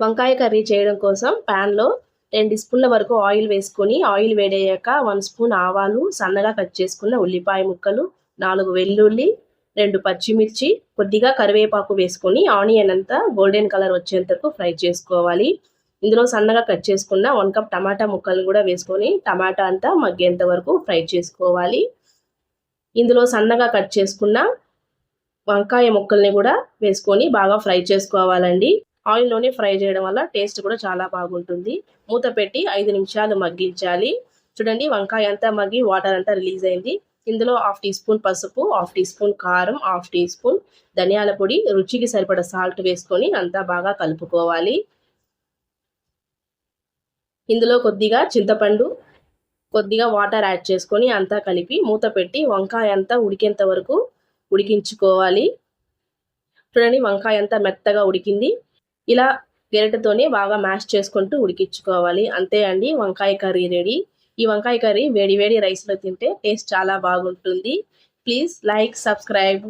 వంకాయ కర్రీ చేయడం కోసం ప్యాన్లో రెండు స్పూన్ల వరకు ఆయిల్ వేసుకొని ఆయిల్ వేడయ్యాక వన్ స్పూన్ ఆవాలు సన్నగా కట్ చేసుకున్న ఉల్లిపాయ ముక్కలు నాలుగు వెల్లుల్లి రెండు పచ్చిమిర్చి కొద్దిగా కరివేపాకు వేసుకొని ఆనియన్ అంతా గోల్డెన్ కలర్ వచ్చేంత వరకు ఫ్రై చేసుకోవాలి. ఇందులో సన్నగా కట్ చేసుకున్న వన్ కప్ టమాటా ముక్కలు కూడా వేసుకొని టమాటా అంతా మగ్గేంత వరకు ఫ్రై చేసుకోవాలి. ఇందులో సన్నగా కట్ చేసుకున్న వంకాయ ముక్కల్ని కూడా వేసుకొని బాగా ఫ్రై చేసుకోవాలండి. ఆయిల్లోనే ఫ్రై చేయడం వల్ల టేస్ట్ కూడా చాలా బాగుంటుంది. మూత పెట్టి ఐదు నిమిషాలు మగ్గించాలి. చూడండి వంకాయ అంతా మగ్గి వాటర్ అంతా రిలీజ్ అయింది. ఇందులో హాఫ్ టీ స్పూన్ పసుపు హాఫ్ టీ స్పూన్ కారం హాఫ్ టీ స్పూన్ ధనియాల పొడి రుచికి సరిపడ సాల్ట్ వేసుకొని అంతా బాగా కలుపుకోవాలి. ఇందులో కొద్దిగా చింతపండు కొద్దిగా వాటర్ యాడ్ చేసుకొని అంతా కలిపి మూత పెట్టి వంకాయ అంతా ఉడికేంత వరకు ఉడికించుకోవాలి. చూడండి వంకాయ అంతా మెత్తగా ఉడికింది. ఇలా గెరటతోనే బాగా మ్యాష్ చేసుకుంటూ ఉడికించుకోవాలి. అంతే అండి వంకాయ కర్రీ రెడీ. ఈ వంకాయ కర్రీ వేడి వేడి రైస్లో తింటే టేస్ట్ చాలా బాగుంటుంది. Please like subscribe.